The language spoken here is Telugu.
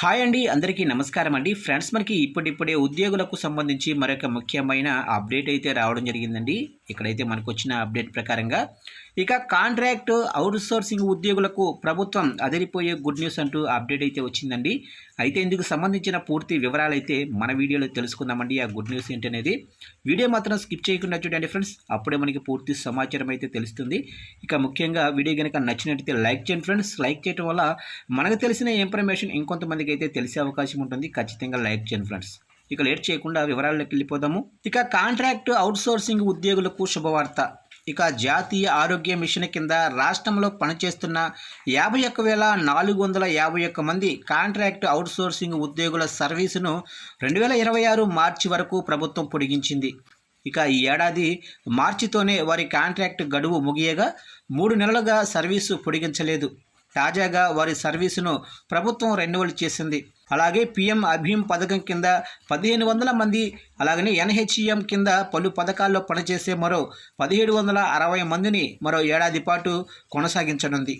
హాయ్ అండి అందరికీ నమస్కారం అండి. ఫ్రెండ్స్ మనకి ఇప్పుడిప్పుడే ఉద్యోగులకు సంబంధించి మరొక ముఖ్యమైన అప్డేట్ అయితే రావడం జరిగిందండి. ఇక్కడైతే మనకు వచ్చిన అప్డేట్ ప్రకారంగా ఇక కాంట్రాక్ట్ అవుట్సోర్సింగ్ ఉద్యోగులకు ప్రభుత్వం అదిరిపోయే గుడ్ న్యూస్ అంటూ అప్డేట్ అయితే వచ్చిందండి. అయితే ఇందుకు సంబంధించిన పూర్తి వివరాలు అయితే మన వీడియోలో తెలుసుకుందామండి. ఆ గుడ్ న్యూస్ ఏంటనేది వీడియో మాత్రం స్కిప్ చేయకుండా చూడండి ఫ్రెండ్స్. అప్పుడే మనకి పూర్తి సమాచారం అయితే తెలుస్తుంది. ఇక ముఖ్యంగా వీడియో కనుక నచ్చినట్టయితే లైక్ చేయండి ఫ్రెండ్స్. లైక్ చేయడం వల్ల మనకు తెలిసిన ఇన్ఫర్మేషన్ ఇంకొంతమందికి అయితే తెలిసే అవకాశం ఉంటుంది. ఖచ్చితంగా లైక్ చేయండి ఫ్రెండ్స్. ఇక లేట్ చేయకుండా వివరాల్లోకి వెళ్ళిపోదాము. ఇక కాంట్రాక్ట్ అవుట్సోర్సింగ్ ఉద్యోగులకు శుభవార్త. ఇక జాతీయ ఆరోగ్య మిషన్ కింద రాష్ట్రంలో పనిచేస్తున్న యాభై ఒక్క వేల నాలుగు వందల యాభై ఒక్క మంది కాంట్రాక్ట్ అవుట్సోర్సింగ్ ఉద్యోగుల సర్వీసును రెండు వేల ఇరవై ఆరు మార్చి వరకు ప్రభుత్వం పొడిగించింది. ఇక ఈ ఏడాది మార్చితోనే వారి కాంట్రాక్ట్ గడువు ముగియగా మూడు నెలలుగా సర్వీసు పొడిగించలేదు. తాజాగా వారి సర్వీసును ప్రభుత్వం రెన్యువల్ చేసింది. అలాగే పిఎం అభీమ్ పథకం కింద పదిహేను వందల మంది అలాగనే ఎన్హెచ్ఎం కింద పలు పథకాల్లో పనిచేసే మరో పదిహేడు వందల అరవై మందిని మరో ఏడాది పాటు కొనసాగించనుంది.